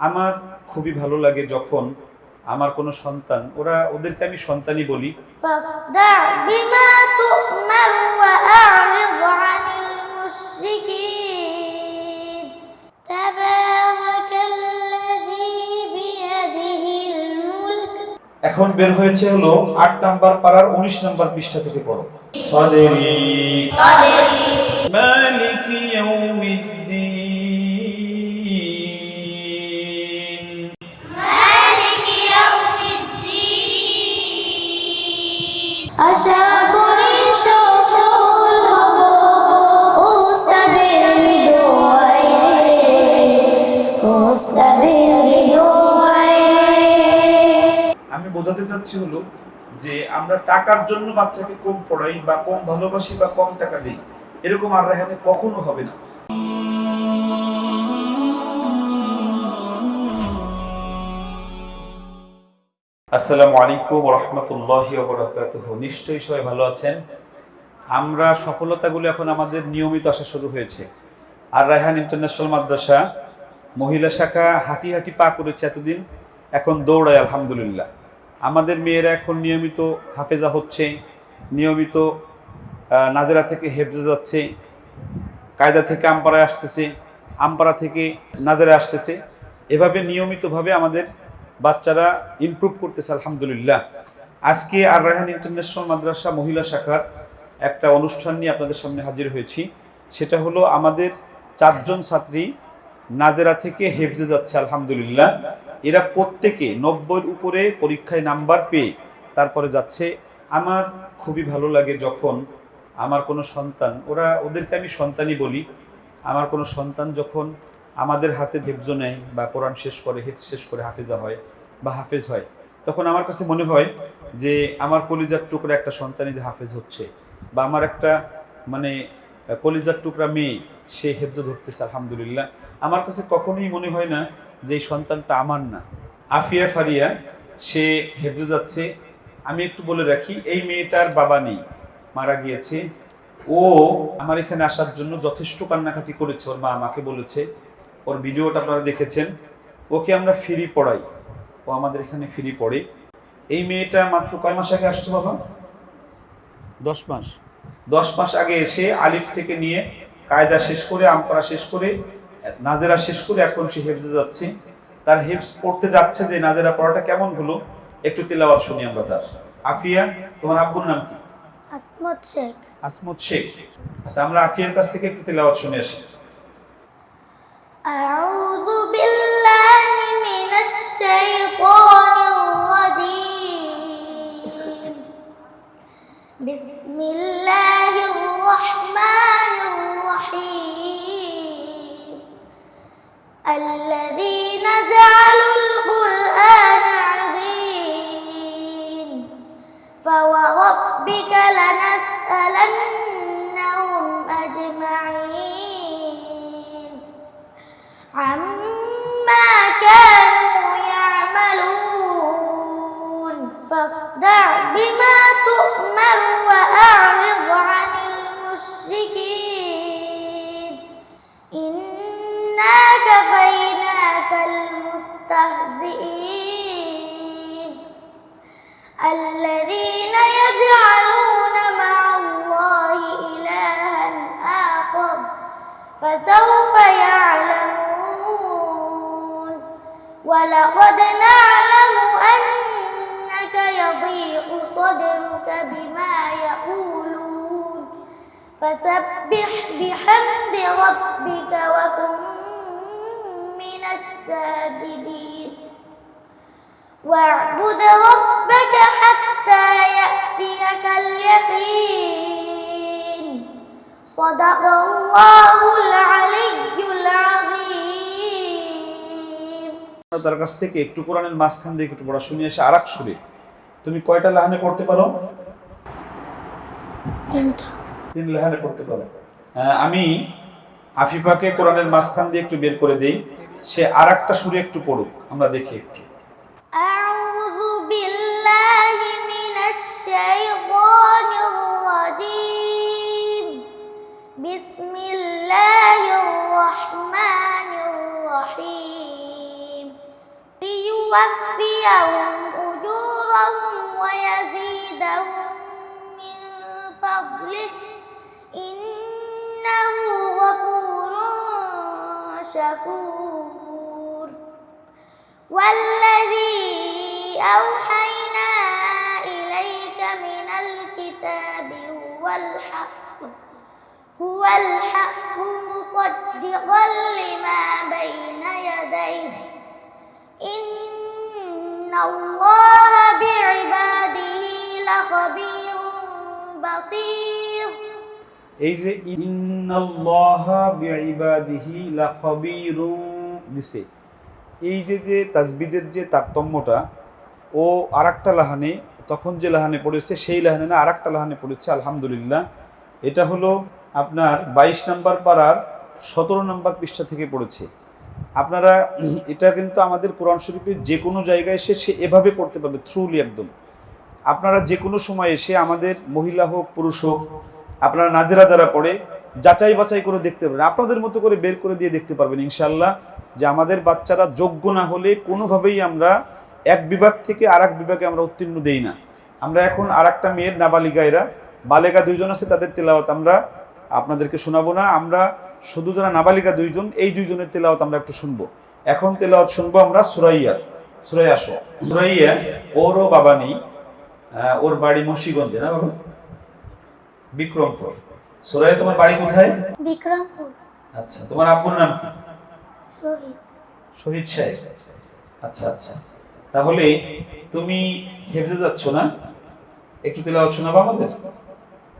আমার খুবই ভালো লাগে যখন আমার কোনো সন্তান ওরা ওদেরকে আমি সন্তানই বলি। এখন বের হয়েছে হলো আট নাম্বার পাড়ার উনিশ নাম্বার পৃষ্ঠা থেকে পড়ো। মালিক ইয়াউমিদ আমি বোঝাতে চাচ্ছি হলো যে আমরা টাকার জন্য বাচ্চাকে কম পড়াই বা কম ভালোবাসি বা কম টাকা দিই, এরকম আর রেহানে কখনো হবে না। আসসালামু আলাইকুম রহমতুল্লাহি নিশ্চয়ই সবাই ভালো আছেন? আমরা সফলতাগুলো এখন আমাদের নিয়মিত আসা শুরু হয়েছে। আর রায়হান ইন্টারন্যাশনাল মাদ্রাসা মহিলা শাখা হাঁটি হাঁটি পা করেছে এতদিন, এখন দৌড়ায়, আলহামদুলিল্লাহ। আমাদের মেয়েরা এখন নিয়মিত হাফেজা হচ্ছে, নিয়মিত নাজেরা থেকে হেফজে যাচ্ছে, কায়দা থেকে আমপাড়ায় আসতেছে, আমপাড়া থেকে নাজেরা আসতেছে। এভাবে নিয়মিতভাবে আমাদের বাচ্চারা ইমপ্রুভ করতেছে, আলহামদুলিল্লাহ। আজকে আর রায়হান ইন্টারন্যাশনাল মাদ্রাসা মহিলা শাখার একটা অনুষ্ঠান নিয়ে আপনাদের সামনে হাজির হয়েছি। সেটা হলো আমাদের চারজন ছাত্রী নাজেরা থেকে হেফজে যাচ্ছে, আলহামদুলিল্লাহ। এরা প্রত্যেকে নব্বইয়ের উপরে পরীক্ষায় নাম্বার পেয়ে তারপরে যাচ্ছে। আমার খুবই ভালো লাগে যখন আমার কোনো সন্তান, ওরা, ওদেরকে আমি সন্তানই বলি, আমার কোনো সন্তান যখন আমাদের হাতে হেফজ নেয় বা কোরআন শেষ করে, হেফজ শেষ করে হাফেজা হয় বা হাফেজ হয়, তখন আমার কাছে মনে হয় যে আমার কলিজার টুকরা একটা সন্তানই যে হাফেজ হচ্ছে বা আমার একটা মানে কলিজার টুকরা মেয়ে, সে হেফজ ধরতেছে, আলহামদুলিল্লাহ। আমার কাছে কখনোই মনে হয় না যে এই সন্তানটা আমার না। আফিয়া ফারিয়া সে হেফজে যাচ্ছে। আমি একটু বলে রাখি এই মেয়েটার বাবা নেই মারা গিয়েছে। ও আমার এখানে আসার জন্য যথেষ্ট কান্নাকাটি করেছে ওর মা আমাকে বলেছে। ওর ভিডিওটা আপনারা দেখেছেন। ওকে আমরা ফ্রি পড়াই। ও আমাদের এখানে ফ্রি পড়ে। এই মেয়েটা মাত্র কয় মাস আগে আসছে বাবা? দশ মাস। দশ মাস আগে এসে আলিফ থেকে নিয়ে কায়দা শেষ করে আমপারা শেষ করে নাজেরা শেষ করে এখন সে হেফজে যাচ্ছি। তার হেফজ পড়তে যাচ্ছে যে নাজেরা পড়াটা কেমন হলো একটু তেলাওয়াত শুনি আমরা তার। আফিয়া তোমার আব্বুর নাম কি? আসমত শেখ। আসমত শেখ। আচ্ছা আমরা আফিয়ার কাছ থেকে একটু তেলাওয়াত শুনে আসি। আউযু বিল্লাহি মিনাশ শাইতানির রাজিম। বিসমিল্লাহ। فسوف يعلمون. ولقد نعلم أنك يضيق صدرك بما يقولون. فسبح بحمد ربك وكن من الساجدين. واعبد ربك حتى يأتيك اليقين. صدق الله العلي العظيم তার কাছ থেকে একটু কোরআনের মাঝখান দিয়ে একটু পড়া শুনিয়ে এসে আরাক সুরে তুমি কয়টা লাহানে পড়তে পারো তিন লাহানে পড়তে পারো আহ, আমি আফিফাকে কোরআনের মাঝখান দিয়ে একটু বের করে দেই সে আর একটা সুরে একটু পড়ুক আমরা দেখি একটু أعوذ بالله من الشيطان بسم الله الرحمن الرحيم. ليوفيهم أجورهم ويزيدهم من فضله. إنه غفور شكور. والذي أوحينا هو الحق مصدقا لما بين يديه إن الله بعباده لخبير بصير এই যে ইন্নাল্লাহা বিইবাদিহি লাখাবীরুন দিছে এই যে যে তাসবিদের যে তারতম্যটা ও আরেকটা লাহানে তখন যে লাহানে পড়েছে সেই লাহানে না আরেকটা লাহানে পড়েছে আলহামদুলিল্লাহ এটা হলো আপনার বাইশ নাম্বার পাড়ার সতেরো নাম্বার পৃষ্ঠা থেকে পড়েছে। আপনারা এটা কিন্তু আমাদের কোরআন শরীফের যে কোনো জায়গায় এসে সে এভাবে পড়তে পারবে থ্রুলি একদম। আপনারা যে কোনো সময় এসে আমাদের মহিলা হোক, পুরুষ হোক, আপনারা নাজেরা যারা পড়ে, যাচাই বাছাই করে দেখতে পারবেন, আপনাদের মতো করে বের করে দিয়ে দেখতে পারবেন ইনশাল্লাহ যে আমাদের বাচ্চারা যোগ্য না হলে কোনোভাবেই আমরা এক বিভাগ থেকে আর এক বিভাগে আমরা উত্তীর্ণ দেই না। আমরা এখন আর একটা মেয়ের নাবালিকা এরা বালেগা দুইজন আছে, তাদের তেলাওয়াত আমরা আপনাদেরকে শোনাবো না। আমরা শুধু যারা নাবালিকা দুইজন এই দুইজনের তেলাওয়াত আমরা একটু শুনব। এখন তেলাওয়াত শুনব আমরা সুরাইয়ার সুরাই আসো। সুরাইয়া ওরও বাবা নেই ওর বাড়ি মুন্সিগঞ্জে না বাবা? বিক্রমপুর। সুরাইয়া তোমার বাড়ি কোথায়? বিক্রমপুর। আচ্ছা তোমার আব্বুর নাম কি? শহীদ। শহীদ সাহেব। আচ্ছা আচ্ছা। তাহলে তুমি হেফজে যাচ্ছ না? একটু তেলাওয়াত শোনাবো আমাদের?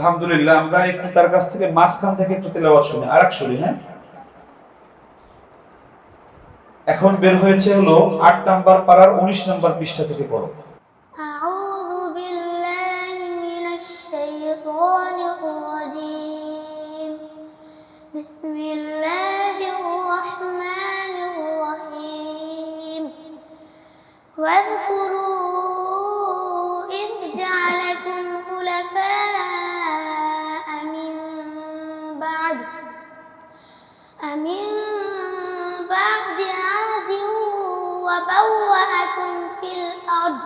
আলহামদুলিল্লাহ আমরা একটু তার কাছ থেকে মাঝখান থেকে একটু তেলাওয়াত শুনি আর এক শুনি হ্যাঁ এখন বের হয়েছে হলো আট নাম্বার পাড়ার উনিশ নাম্বার পৃষ্ঠা থেকে পড়ো أعوذ بالله من الشيطان الرجيم بسم الله الرحمن الرحيم واذكروا إذ جعلكم خلفاء وبوأكم في الأرض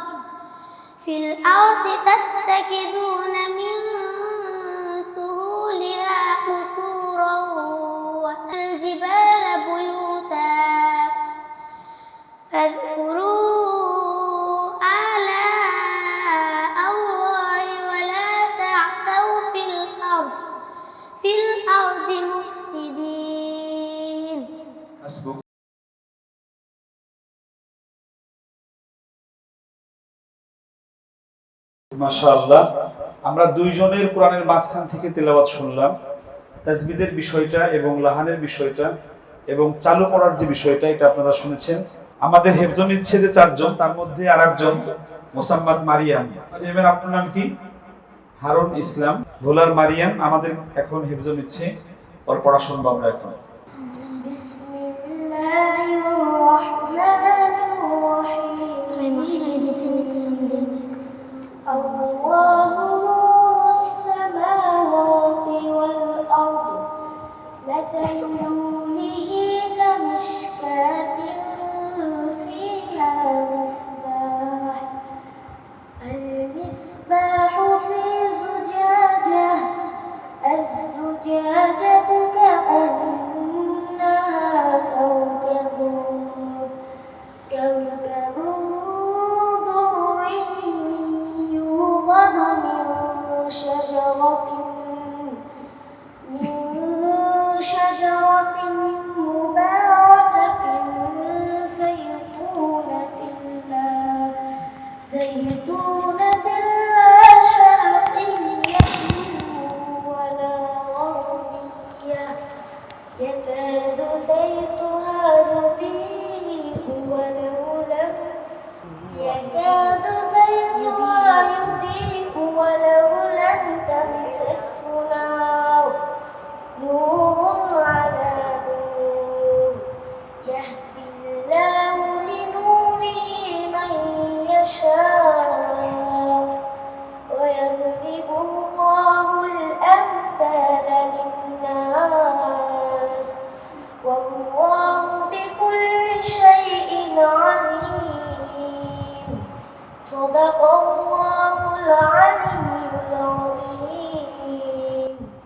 في الأرض تتخذون من سهولها قصورا والجبال মাশাআল্লাহ। আমরা দুইজনের কোরআনের মাঝখান থেকে তেলাওয়াত শুনলাম। তাজবিদের বিষয়টা এবং লাহানের বিষয়টা এবং চালু করার যে বিষয়টা, এটা আপনারা শুনেছেন। আমাদের হেফজ নিচ্ছে যে চারজন, তার মধ্যে আর একজন মোসাম্মদ মারিয়াম। মারিয়ামের আপনার নাম কি? হারুন ইসলাম। ভোলার মারিয়াম আমাদের এখন হেফজ নিচ্ছে। ওর পড়া শুনব আমরা এখন। Zayn.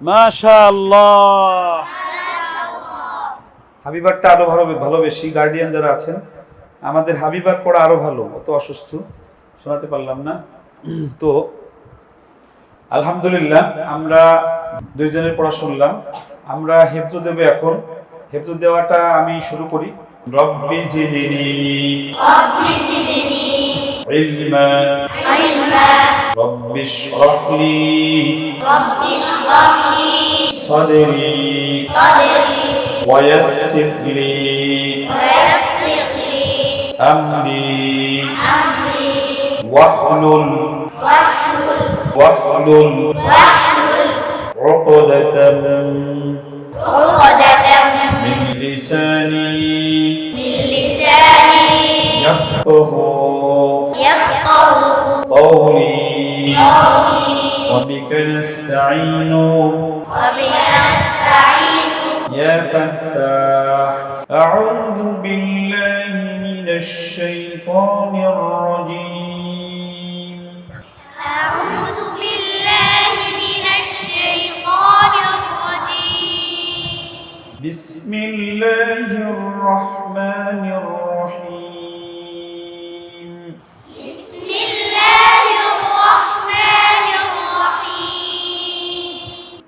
মাশাআল্লাহ। হাবিবারটা আরও ভালো ভালোবেসি গার্ডিয়ান যারা আছেন আমাদের হাবিবার পড়া আরও ভালো অত অসুস্থ শোনাতে পারলাম না। তো আলহামদুলিল্লাহ আমরা দুইজনের পড়া শুনলাম। আমরা হেফজ দেবে এখন। হেফজ দেওয়াটা আমি শুরু করি। রব্বি জিদিনি ইলমা رب اشرح لي رب اشرح لي صدري صدري ويسر لي ويسر لي أمري أمري واحلل واحلل واحلل واحلل عقدة عقدة من لساني من لساني يفقه قولي. وبك نستعين. يا فتاح. أعوذ بالله من الشيطان الرجيم. أعوذ بالله من الشيطان الرجيم. بسم الله الرحمن الرحيم.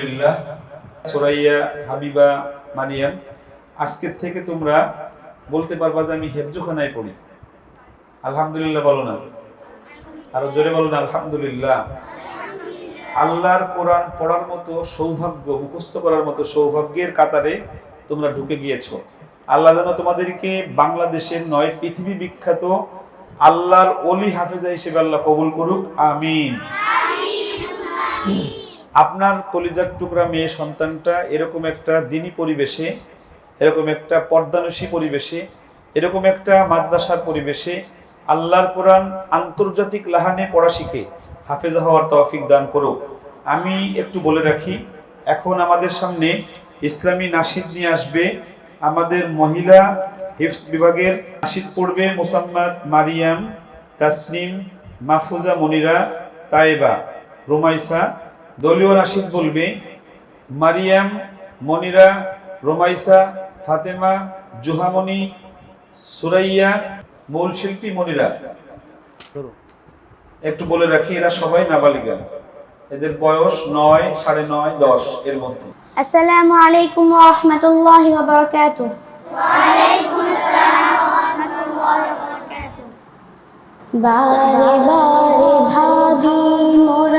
আলহামদুলিল্লাহ। সুরাইয়া হাবিবা মারিয়াম আজকের থেকে তোমরা বলতে পারবা যে আমি হেফজুখানায় পড়ি। আলহামদুলিল্লাহ বলো না। আরও জোরে বলো না, আলহামদুলিল্লাহ। আল্লাহর কোরআন পড়ার মতো সৌভাগ্য, মুখস্থ করার মতো সৌভাগ্যের কাতারে তোমরা ঢুকে গিয়েছো। আল্লাহ যেন তোমাদেরকে বাংলাদেশের নয়, পৃথিবী বিখ্যাত আল্লাহর অলি হাফেজা হিসেবে আল্লাহ কবুল করুক, আমিন। আপনার কলিজার টুকরা মেয়ে সন্তানটা এরকম একটা দিনী পরিবেশে, এরকম একটা পর্দানসী পরিবেশে, এরকম একটা মাদ্রাসার পরিবেশে আল্লাহর কোরআন আন্তর্জাতিক লাহানে পড়া শিখে হাফেজা হওয়ার তফিক দান করো আমি একটু বলে রাখি, এখন আমাদের সামনে ইসলামী নাসিদ নিয়ে আসবে। আমাদের মহিলা হিফস বিভাগের নাসিদ পড়বে মোসাম্মদ মারিয়াম, তাসনিম, মাহফুজা মনিরা, তায়েবা, রুমাইসা দলীয় রাশিদ বলবে মারিয়াম মনিরা রোমাইসা ফাতেমা জুহামনি সুরাইয়া মূল শিল্পী মনিরা। একটু বলে রাখি এরা সবাই নাবালিকা। এদের বয়স নয় সাড়ে নয় দশ এর মধ্যে। আসসালামু আলাইকুম রহমতুল্লাহ বারকাত বারে বারে ভাবি মোর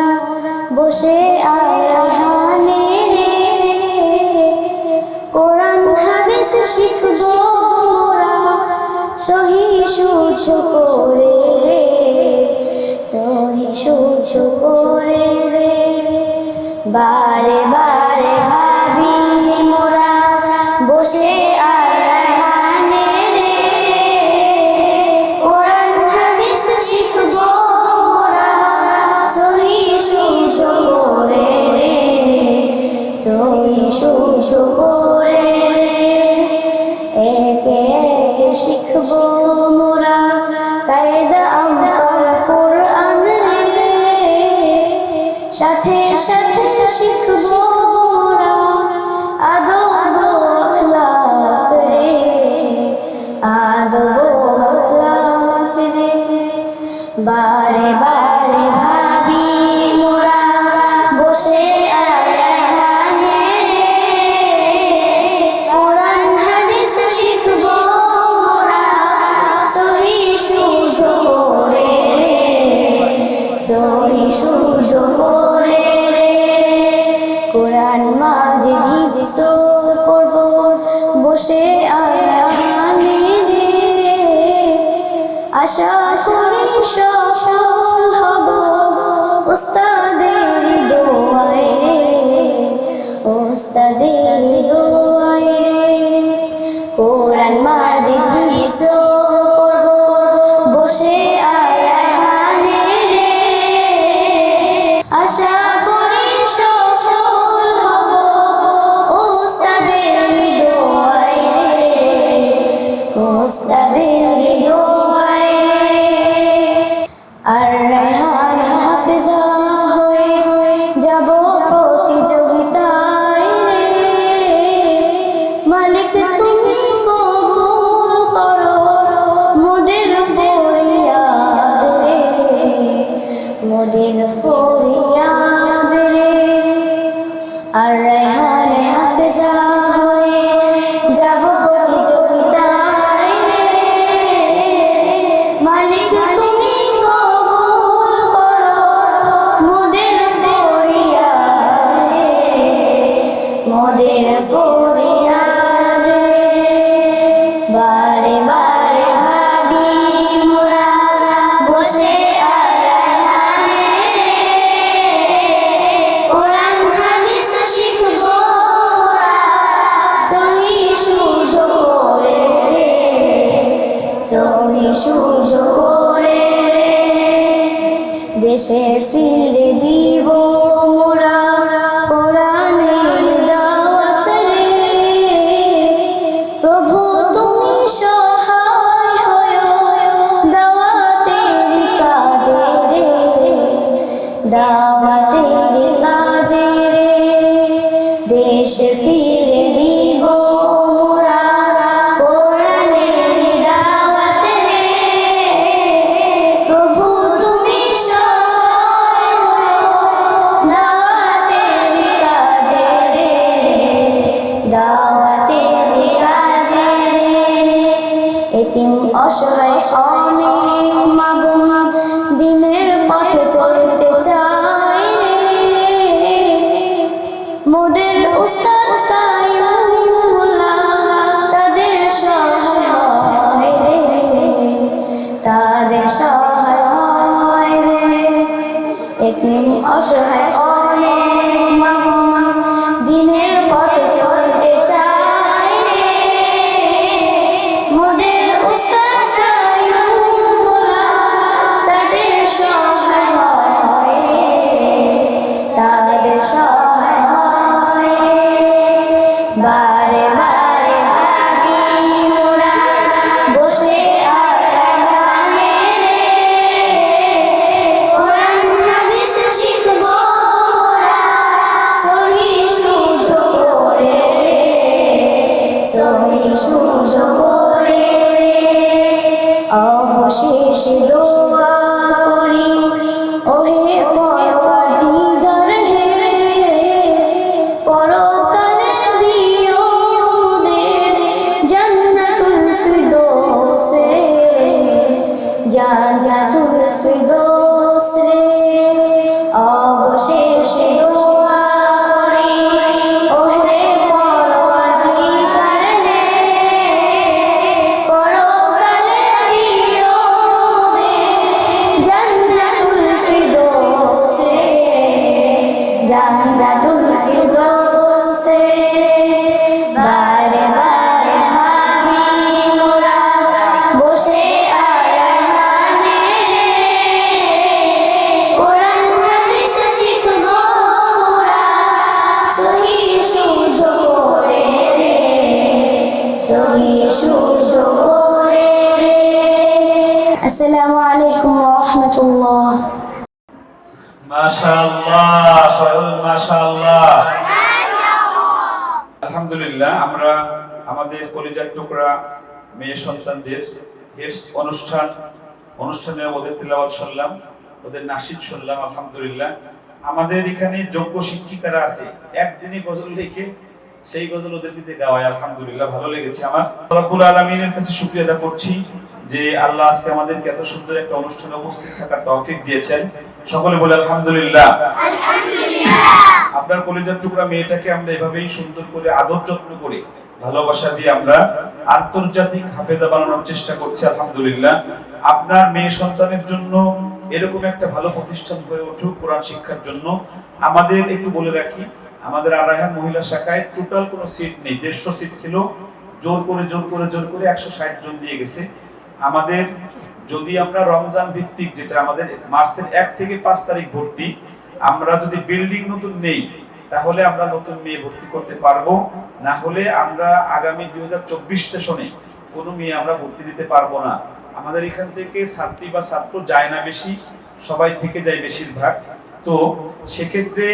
ഓരൻ অসহায় হয় রে। একদিন অসহায় আসসালামু আলাইকুম ওয়া রাহমাতুল্লাহ মাশাআল্লাহ সবাই মাশাআল্লাহ। আলহামদুলিল্লাহ আমরা আমাদের কলিজার টুকরা মেয়ে সন্তানদের অনুষ্ঠান অনুষ্ঠানে ওদের তেলাওয়াত শুনলাম ওদের নাসিদ শুনলাম আলহামদুলিল্লাহ। আমাদের এখানে যোগ্য শিক্ষিকারা আছে। একদিনে গজল লিখে সেই গজল ওদের দিতে গাওয়ায় আলহামদুলিল্লাহ ভালো লেগেছে আমার। রব্বুল আলমিনের কাছে শুক্রিয়া আদা করছি যে আল্লাহ আজকে আমাদেরকে এত সুন্দর একটা অনুষ্ঠানে উপস্থিত থাকার তৌফিক দিয়েছেন। সকলে বলে আলহামদুলিল্লাহ। আপনার কলেজের টুকরা মেয়েটাকে আমরা এভাবেই সুন্দর করে আদর যত্ন করে ভালোবাসা দিয়ে আমরা আন্তর্জাতিক হাফেজা বানানোর চেষ্টা করছি আলহামদুলিল্লাহ। আপনার মেয়ে সন্তানের জন্য এরকম একটা ভালো প্রতিষ্ঠান হয়ে উঠুক কোরআন শিক্ষার জন্য। আমাদের একটু বলে রাখি আমাদের আরাহান মহিলা শাখায় টোটাল কোনো সিট নেই, দেড়শো সিট ছিল। জোর করে জোর করে জোর করে একশো ষাট জন দিয়ে গেছে। আমাদের যদি আমরা রমজান ভিত্তিক, যেটা আমাদের মার্চের এক থেকে পাঁচ তারিখ ভর্তি, আমরা যদি বিল্ডিং নতুন নেই, তাহলে আমরা নতুন মেয়ে ভর্তি করতে পারব। না হলে আমরা আগামী দুই হাজার চব্বিশ সেশনে কোনো মেয়ে আমরা ভর্তি দিতে পারব না। আমাদের এখান থেকে ছাত্রী বা ছাত্র যায় না বেশি, সবাই থেকে যায় বেশিরভাগ। তো সেক্ষেত্রে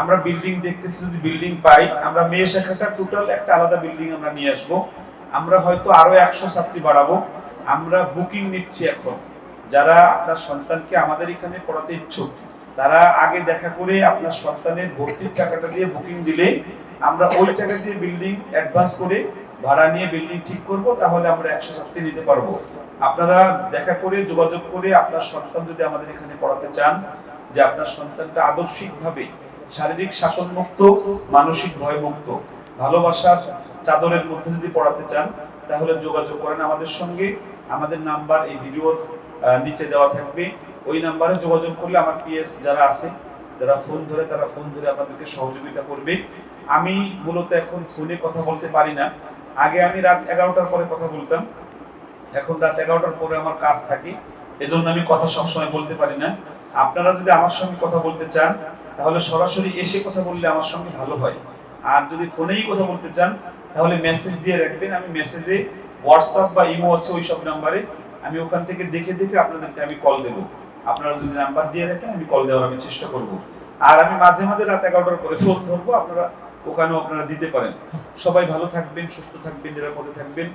আমরা বিল্ডিং দেখতেছি, যদি বিল্ডিং পাই, আমরা মেয়ে শাখাটা টোটাল একটা আলাদা বিল্ডিং আমরা নিয়ে আসব। আমরা হয়তো আরও একশো ছাত্রী বাড়াবো। আমরা বুকিং নিচ্ছি এখন। যারা আপনার সন্তানকে আমাদের এখানে পড়াতে ইচ্ছুক, তারা আগে দেখা করে আপনার সন্তানের ভর্তির টাকাটা দিয়ে বুকিং দিলে আমরা ওই টাকা দিয়ে বিল্ডিং অ্যাডভান্স করে ভাড়া নিয়ে বিল্ডিং ঠিক করব, তাহলে আমরা একশো ছাত্রী নিতে পারব। আপনারা দেখা করে, যোগাযোগ করে আপনার সন্তান যদি আমাদের এখানে পড়াতে চান, যে আপনার সন্তানটা আদর্শিকভাবে শারীরিক শাসন মুক্ত মানসিক ভয় মুক্ত ভালোবাসার চাদরের মধ্যে যদি পড়াতে চান তাহলে যোগাযোগ করেন আমাদের সঙ্গে। আমাদের নাম্বার এই ভিডিওর আহ, নিচে দেওয়া থাকবে। ওই নাম্বারে যোগাযোগ করলে আমার পিএস যারা আছে যারা ফোন ধরে তারা ফোন ধরে আপনাদেরকে সহযোগিতা করবে। আমি মূলত এখন ফোনে কথা বলতে পারি না। আগে আমি রাত এগারোটার পরে কথা বলতাম। এখন রাত এগারোটার পরে আমার কাজ থাকে। এজন্য আমি কথা সবসময় বলতে পারি না। আপনারা যদি আমার সঙ্গে কথা বলতে চান, তাহলে সরাসরি এসে কথা বললে আমার সঙ্গে ভালো হয়। আর যদি ফোনেই কথা বলতে চান, তাহলে মেসেজ দিয়ে রাখবেন। আমি মেসেজে হোয়াটসঅ্যাপ বা ইমো আছে ওই সব নাম্বারে আমি ওখান থেকে দেখে দেখে আপনাদেরকে আমি কল দেবো। আপনারা যদি নাম্বার দিয়ে রাখেন, আমি কল দেওয়ার আমি চেষ্টা করব। আর আমি মাঝে মাঝে রাত এগারোটার পরে ফোন ধরবো। আপনারা ওখানেও আপনারা দিতে পারেন। সবাই ভালো থাকবেন, সুস্থ থাকবেন, নিরাপদে থাকবেন।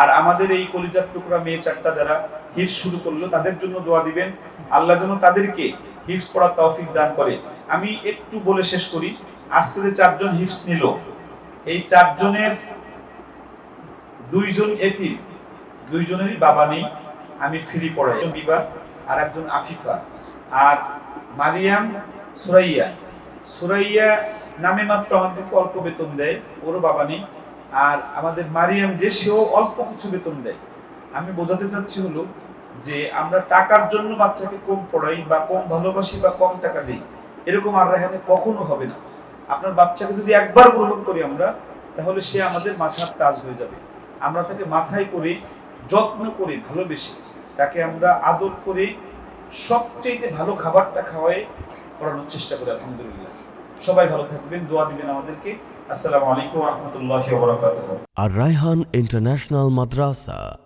আর আমাদের এই কলিজার টুকরা মেয়ে চারটা যারা হিফ শুরু করল, তাদের জন্য দোয়া দিবেন। আল্লাহ যেন তাদেরকে হিফস পড়ার তৌফিক দান করে। আমি একটু বলে শেষ করি, আজকে যে চারজন হিফস নিল, এই চারজনের দুইজন এতিম, দুইজনেরই বাবা নেই, আমি ফ্রি পড়াই। একজন বিবা আর একজন আফিফা। আর মারিয়াম সুরাইয়া। সুরাইয়া নামে মাত্র আমাদেরকে অল্প বেতন দেয়, ওরও বাবা নেই। আর আমাদের মারিয়াম যে, সেও অল্প কিছু বেতন দেয়। আমি বোঝাতে চাচ্ছি হলো যে আমরা টাকার জন্য বাচ্চাকে কম পড়াই বা কম ভালোবাসি বা কম টাকা দিই, এরকম আর এখানে কখনো হবে না। আপনার বাচ্চাকে যদি একবার গ্রহণ করি আমরা, তাহলে সে আমাদের মাথার তাজ হয়ে যাবে। আমরা তাকে মাথায় করে, যত্ন করে ভালোবেসে, তাকে আমরা আদর করে সবচেয়ে ভালো খাবারটা খাওয়াই পড়ানোর চেষ্টা করি, আলহামদুলিল্লাহ। সবাই ভালো থাকবেন, দোয়া দিবেন আমাদেরকে। আসসালামু আলাইকুম রহমতুল্লাহ আর রায়হান ইন্টারন্যাশনাল মাদ্রাসা।